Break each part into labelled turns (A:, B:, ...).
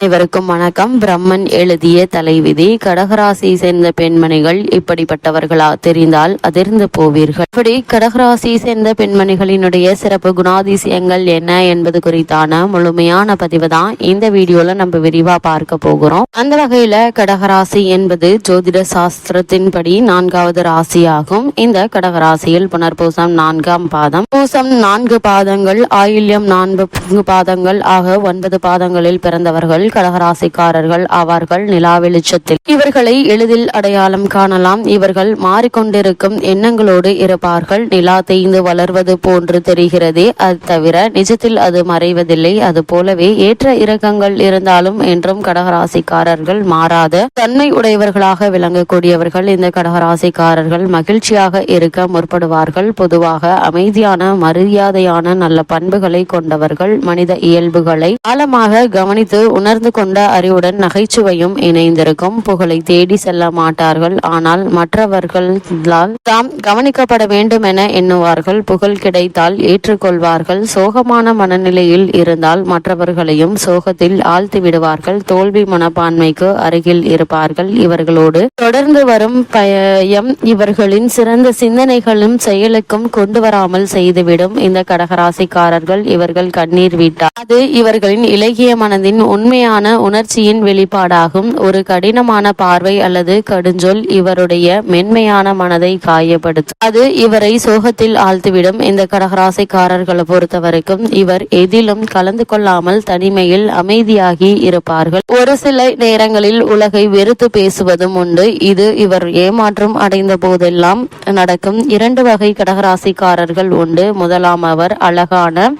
A: அனைவருக்கும் வணக்கம். பிரம்மன் எழுதிய தலைவிதி கடகராசி சேர்ந்த பெண்மணிகள் இப்படிப்பட்டவர்களா தெரிந்தால் அதிர்ந்து போவீர்கள். இப்படி கடகராசி சேர்ந்த பெண்மணிகளினுடைய சிறப்பு குணாதிசயங்கள் என்ன என்பது குறித்தான முழுமையான பதிவு தான் இந்த வீடியோல நம்ம விரிவா பார்க்க போகிறோம். அந்த வகையில கடகராசி என்பது ஜோதிட சாஸ்திரத்தின்படி நான்காவது ராசியாகும். இந்த கடகராசியில் புனர்பூசம் நான்காம் பாதம். பூசம் நான்கு பாதங்கள் ஆயில்யம் நான்கு பாதங்கள் ஆக ஒன்பது பாதங்களில் பிறந்தவர்கள் கடகராசிக்காரர்கள் ஆவார்கள் நிலா வெளிச்சத்தில். இவர்களை எளிதில் அடையாளம் காணலாம். இவர்கள் மாறிக்கொண்டிருக்கும் எண்ணங்களோடு இருப்பார்கள். நிலா தேய்ந்து வளர்வது போன்று தெரிகிறதே. அது தவிர நிஜத்தில் அது மறைவதில்லை. அது போலவே ஏற்ற இறக்கங்கள் இருந்தாலும் என்றும் கடகராசிக்காரர்கள் மாறாத. தன்மை உடையவர்களாக விளங்கக்கூடியவர்கள் இந்த கடகராசிக்காரர்கள் மகிழ்ச்சியாக இருக்க முற்படுவார்கள். பொதுவாக அமைதியான மரியாதையான நல்ல பண்புகளை கொண்டவர்கள் மனித இயல்புகளை ஆழமாக கவனித்து உணர் உணர்ந்து கொண்ட அறிவுடன் நகைச்சுவையும் இணைந்திருக்கும். புகழை தேடி செல்ல மாட்டார்கள். ஆனால் மற்றவர்களால் தாம் கவனிக்கப்பட வேண்டும் என எண்ணுவார்கள். புகழ் கிடைத்தால் ஏற்றுக்கொள்வார்கள். சோகமான மனநிலையில் இருந்தால் மற்றவர்களையும் சோகத்தில் ஆழ்த்தி விடுவார்கள். தோல்வி மனப்பான்மைக்கு அருகில் இருப்பார்கள். இவர்களோடு தொடர்ந்து வரும் பயம் இவர்களின் சிறந்த சிந்தனைகளும் செயலுக்கும் கொண்டு வராமல் செய்துவிடும். இந்த கடகராசிக்காரர்கள் இவர்கள் கண்ணீர் விட்டார். அது இவர்களின் இலகிய மனதின் உண்மையான உண்மையான உணர்ச்சியின் வெளிப்பாடாகும். ஒரு கடினமான பார்வை அல்லது கடுஞ்சொல் இவருடைய மென்மையான மனதை காயப்படுத்தும். அது இவரை சோகத்தில் ஆழ்த்திவிடும். இந்த கடகராசிக்காரர்களை பொறுத்த வரைக்கும் இவர் எதிலும் கலந்து கொள்ளாமல் தனிமையில் அமைதியாகி இருப்பார்கள். ஒரு சில நேரங்களில் உலகை வெறுத்து பேசுவதும் உண்டு. இது இவர் ஏமாற்றம் அடைந்த போதெல்லாம் நடக்கும். இரண்டு வகை கடகராசிக்காரர்கள் உண்டு. முதலாம் அவர் அழகான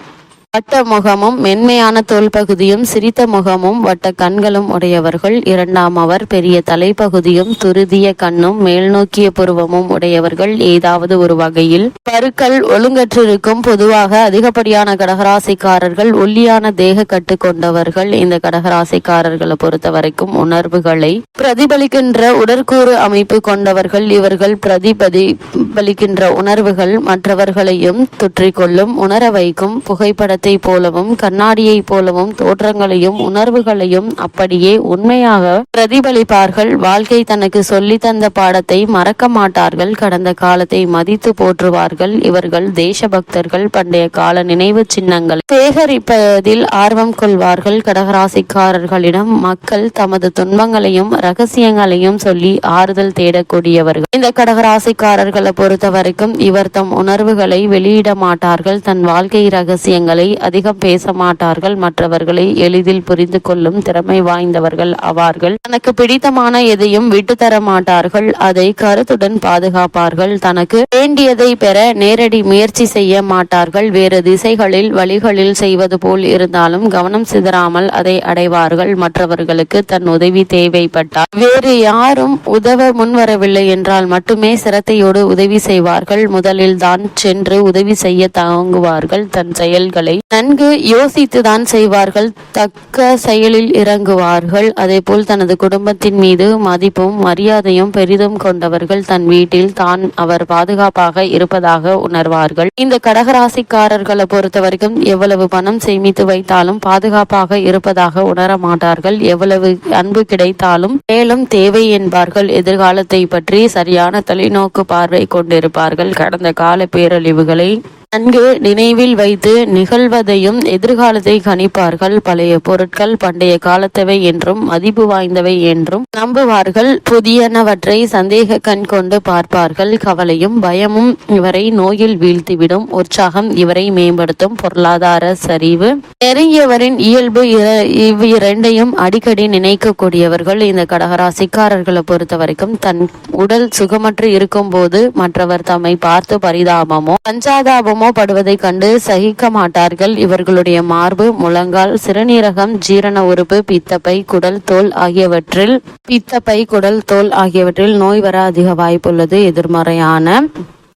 A: வட்ட முகமும் மென்மையான தோல் பகுதியும் சிரித்த முகமும் வட்ட கண்களும் உடையவர்கள் இரண்டாம் அவர் பெரிய தலைப்பகுதியும் துருதிய கண்ணும் மேல்நோக்கிய புருவமும் உடையவர்கள் ஏதாவது ஒரு வகையில். பருக்கள் ஒழுங்கற்றிருக்கும் பொதுவாக அதிகப்படியான கடகராசிக்காரர்கள் ஒல்லியான தேக கட்டு கொண்டவர்கள். இந்த கடகராசிக்காரர்களை பொறுத்த வரைக்கும் உணர்வுகளை பிரதிபலிக்கின்ற உடற்கூறு அமைப்பு கொண்டவர்கள். இவர்கள் பிரதிபலிக்கின்ற உணர்வுகள் மற்றவர்களையும் தொற்றிக்கொள்ளும் உணர வைக்கும் புகைப்படத்தை போலவும் கண்ணாடியை போலவும் தோற்றங்களையும் உணர்வுகளையும் அப்படியே உண்மையாக பிரதிபலிப்பார்கள். வாழ்க்கை தனக்கு சொல்லி தந்த பாடத்தை மறக்க மாட்டார்கள். கடந்த காலத்தை மதித்து போற்றுவார்கள். இவர்கள் தேசபக்தர்கள். பண்டைய கால நினைவு சின்னங்கள். சேகரிப்பதில் ஆர்வம் கொள்வார்கள். கடகராசிக்காரர்களிடம் மக்கள் தமது துன்பங்களையும் ரகசியங்களையும் சொல்லி ஆறுதல் தேடக்கூடியவர்கள். இந்த கடகராசிக்காரர்களை பொறுத்தவரைக்கும் இவர் தம் உணர்வுகளை வெளியிட மாட்டார்கள். தன் வாழ்க்கை ரகசியங்களை அதிகம் பேச மாட்டார்கள் மற்றவர்களை எளிதில் புரிந்து கொள்ளும் திறமை வாய்ந்தவர்கள் ஆவார்கள். தனக்கு பிடித்தமான எதையும் விட்டு தர மாட்டார்கள் அதை கருத்துடன் பாதுகாப்பார்கள். தனக்கு வேண்டியதை பெற நேரடி முயற்சி செய்ய மாட்டார்கள். வேறு திசைகளில் வழிகளில் செய்வது போல் இருந்தாலும் கவனம் சிதறாமல் அதை அடைவார்கள். மற்றவர்களுக்கு தன் உதவி தேவைப்பட்டால். வேறு யாரும் உதவ முன்வரவில்லை என்றால் மட்டுமே சிரத்தையோடு உதவி செய்வார்கள். முதலில் தான் சென்று உதவி செய்ய தாங்குவார்கள். தன் செயல்களை நன்கு யோசித்துதான் செய்வார்கள் தக்க செயலில் இறங்குவார்கள். அதேபோல் தனது குடும்பத்தின் மீது மதிப்பும் மரியாதையும் பெரிதும் கொண்டவர்கள் தன் வீட்டில் தான் அவர் பாதுகாப்பாக இருப்பதாக உணர்வார்கள். இந்த கடகராசிக்காரர்களை பொறுத்த வரைக்கும் எவ்வளவு பணம் சேமித்து வைத்தாலும் பாதுகாப்பாக இருப்பதாக உணர மாட்டார்கள். எவ்வளவு அன்பு கிடைத்தாலும் மேலும் தேவை என்பார்கள். எதிர்காலத்தை பற்றி சரியான தொலைநோக்கு பார்வை கொண்டிருப்பார்கள். கடந்த கால பேரழிவுகளை நன்கு நினைவில் வைத்து நிகழ்வதையும் எதிர்காலத்தை கணிப்பார்கள். பழைய பொருட்கள் பண்டைய காலத்தவை என்றும் மதிப்பு வாய்ந்தவை என்றும் நம்புவார்கள். புதியனவற்றை சந்தேக கண் கொண்டு பார்ப்பார்கள். கவலையும் பயமும் இவரை நோயில் வீழ்த்திவிடும். உற்சாகம் இவரை மேம்படுத்தும். பொருளாதார சரிவு. நெருங்கியவரின் இயல்பு இவ் இவ்விரண்டையும் அடிக்கடி நினைக்கக்கூடியவர்கள் இந்த கடகராசிக்காரர்களை பொறுத்த வரைக்கும் தன் உடல் சுகமற்று இருக்கும் போது மற்றவர் தம்மை பார்த்து பரிதாபமோ பஞ்சாதாபமோ படுவதைக் கண்டு சகிக்க மாட்டார்கள். இவர்களுடைய மார்பு முழங்கால் சிறுநீரகம் ஜீரண உறுப்பு பித்தப்பை குடல் தோல் ஆகியவற்றில் பித்தப்பை குடல் தோல் ஆகியவற்றில் நோய் வர அதிக வாய்ப்புள்ளது. எதிர்மறையான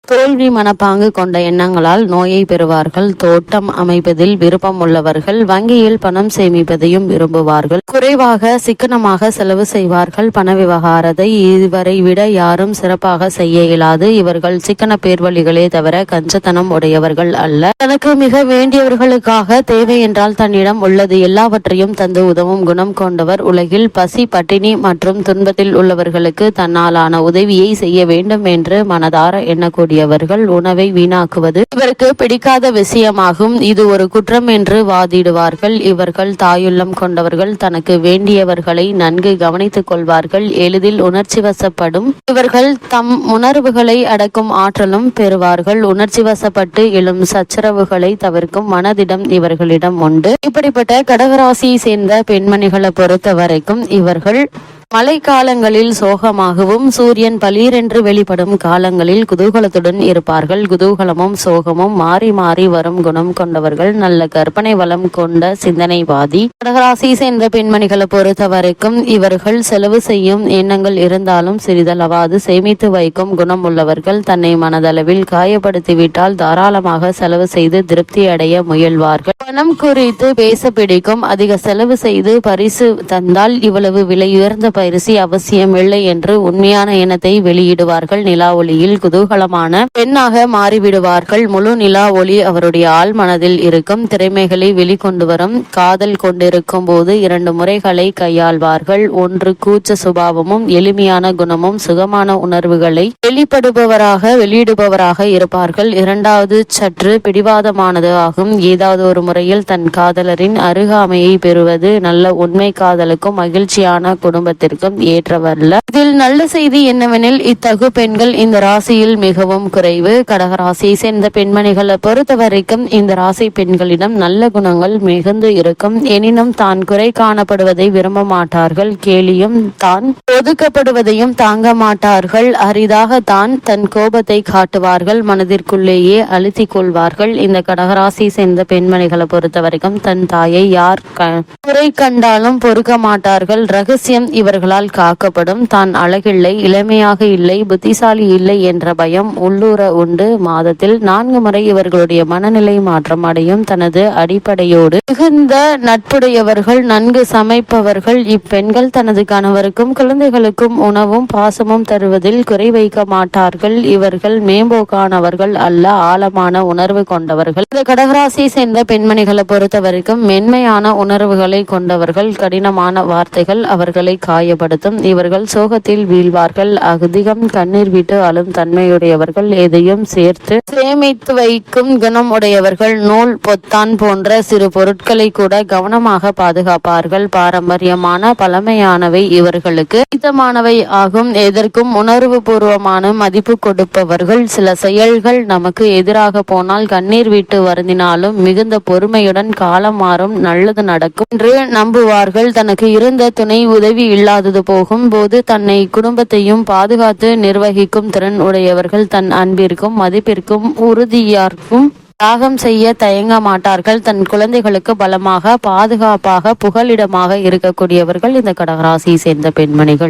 A: தோல்வி மனப்பாங்கு கொண்ட எண்ணங்களால் நோயை பெறுவார்கள். தோட்டம் அமைப்பதில் விருப்பம் உள்ளவர்கள் வங்கியில் பணம் சேமிப்பதையும் விரும்புவார்கள். குறைவாக சிக்கனமாக செலவு செய்வார்கள். பண விவகாரத்தை இதுவரை விட யாரும் சிறப்பாக செய்ய இயலாது. இவர்கள் சிக்கன பேர்வழிகளே தவிர கஞ்சத்தனம் உடையவர்கள் அல்ல. தனக்கு மிக வேண்டியவர்களுக்காக தேவை என்றால் தன்னிடம் உள்ளது. எல்லாவற்றையும் தந்து உதவும் குணம் கொண்டவர் உலகில் பசி பட்டினி மற்றும் துன்பத்தில் உள்ளவர்களுக்கு தன்னாலான உதவியை செய்ய வேண்டும் என்று மனதார எண்ணக்கூடிய கூறியவர்கள் உணவை வீணாக்குவது இவருக்கு பிடிக்காத விஷயமாகும். இது ஒரு குற்றம் என்று வாதிடுவார்கள். இவர்கள் தாயுள்ளம் கொண்டவர்கள் தனக்கு வேண்டியவர்களை நன்கு கவனித்துக் கொள்வார்கள். எளிதில் உணர்ச்சி வசப்படும் இவர்கள் தம் உணர்வுகளை அடக்கும் ஆற்றலும் பெறுவார்கள். உணர்ச்சி வசப்பட்டு எழும் சச்சரவுகளை தவிர்க்கும் மனதிடம் இவர்களிடம் உண்டு. இப்படிப்பட்ட கடகராசியை சேர்ந்த பெண்மணிகளை பொறுத்த வரைக்கும் இவர்கள் மழை காலங்களில் சோகமாகவும் சூரியன் பலீரென்று வெளிப்படும் காலங்களில் குதூகலத்துடன் இருப்பார்கள். குதூகலமும் சோகமும் மாறி மாறி வரும் குணம் கொண்டவர்கள். நல்ல கற்பனை வளம் கொண்ட சிந்தனைவாதி. கடகராசி சேர்ந்த பெண்மணிகளை பொறுத்த வரைக்கும் இவர்கள் செலவு செய்யும் எண்ணங்கள் இருந்தாலும் சிறிதளவாது சேமித்து வைக்கும் குணம் உள்ளவர்கள் தன்னை மனதளவில் காயப்படுத்திவிட்டால் தாராளமாக செலவு செய்து திருப்தி அடைய முயல்வார்கள். பணம் குறித்து பேச பிடிக்கும். அதிக செலவு செய்து பரிசு தந்தால் இவ்வளவு விலையுயர்ந்த பரிசு அவசியம் இல்லை என்று உண்மையான எண்ணத்தை வெளியிடுவார்கள். நிலா ஒளியில் குதூகலமான பெண்ணாக மாறிவிடுவார்கள். முழு நிலா ஒளி அவருடைய ஆள் மனதில் இருக்கும். திறமைகளை வெளிக்கொண்டு வரும். காதல் கொண்டிருக்கும் போது இரண்டு முறைகளை கையாள்வார்கள். ஒன்று கூச்ச சுபாவமும் எளிமையான குணமும் சுகமான உணர்வுகளை வெளிப்படுபவராக வெளியிடுபவராக இருப்பார்கள். இரண்டாவது சற்று பிடிவாதமானது ஆகும். ஏதாவது ஒரு முறையில் தன் காதலரின் அருகாமையை பெறுவது நல்ல உண்மை. காதலுக்கும் மகிழ்ச்சியான குடும்பத்திற்கும் ஏற்றவல்ல. இதில் நல்ல செய்தி என்னவெனில் இத்தகு பெண்கள் இந்த ராசியில் மிகவும் குறைவு. கடகராசியை சேர்ந்த பெண்மணிகளை பொறுத்த வரைக்கும் இந்த ராசி பெண்களிடம் நல்ல குணங்கள் மிகுந்து இருக்கும். எனினும் தான் குறை காணப்படுவதை விரும்ப மாட்டார்கள். கேலியும் தான் ஒதுக்கப்படுவதையும் தாங்க மாட்டார்கள். அரிதாக தான் தன் கோபத்தை காட்டுவார்கள். மனதிற்குள்ளேயே அழுத்திக் கொள்வார்கள். இந்த கடகராசி சேர்ந்த பெண்மணிகளை பொறுத்த வரைக்கும் தன் தாயை யார் க- குறை கண்டாலும் பொறுக்க மாட்டார்கள். ரகசியம் இவர்கள் இவர்களால் காக்கப்படும். தான் அழகில்லை இளமையாக இல்லை புத்திசாலி இல்லை என்ற பயம் உள்ளூர உண்டு. மாதத்தில் நான்கு முறை இவர்களுடைய மனநிலை மாற்றம் அடையும். தனது அடிப்படையோடு மிகுந்த நட்புடையவர்கள் நன்கு சமைப்பவர்கள் இப்பெண்கள் தனது கணவருக்கும் குழந்தைகளுக்கும் உணவும் பாசமும் தருவதில் குறை வைக்க மாட்டார்கள். இவர்கள் மேம்போக்கானவர்கள் அல்ல ஆழமான உணர்வு கொண்டவர்கள். இந்த கடகராசியை சேர்ந்த பெண்மணிகளை பொறுத்தவரைக்கும் மென்மையான உணர்வுகளை கொண்டவர்கள் கடினமான வார்த்தைகள் அவர்களை காயப்படுத்தும். இவர்கள் சோகத்தில் வீழ்வார்கள். அதிகம் கண்ணீர் விட்டு அழும் தன்மையுடையவர்கள். எதையும் சேர்த்து சேமித்து வைக்கும் குணம் உடையவர்கள். நூல் பொத்தான் போன்ற சிறு பொருட்களை கூட கவனமாக பாதுகாப்பார்கள். பாரம்பரியமான பழமையானவை இவர்களுக்கு பிடித்தமானவை ஆகும். எதற்கும் உணர்வு பூர்வமான மதிப்பு கொடுப்பவர்கள். சில செயல்கள் நமக்கு எதிராக போனால் கண்ணீர் விட்டு வருந்தினாலும் மிகுந்த பொறுமையுடன் காலம் மாறும். நல்லது நடக்கும் என்று நம்புவார்கள். தனக்கு இருந்த துணை உதவி இல்லாதது போகும். போது தன்னை குடும்பத்தையும் பாதுகாத்து நிர்வகிக்கும் திறன் உடையவர்கள் தன் அன்பிற்கும் மதிப்பிற்கும் உறுதியார்க்கும் தியாகம் செய்ய தயங்க மாட்டார்கள். தன் குழந்தைகளுக்கு பலமாக பாதுகாப்பாக புகலிடமாக இருக்கக்கூடியவர்கள் இந்த கடகராசியை சேர்ந்த பெண்மணிகள்.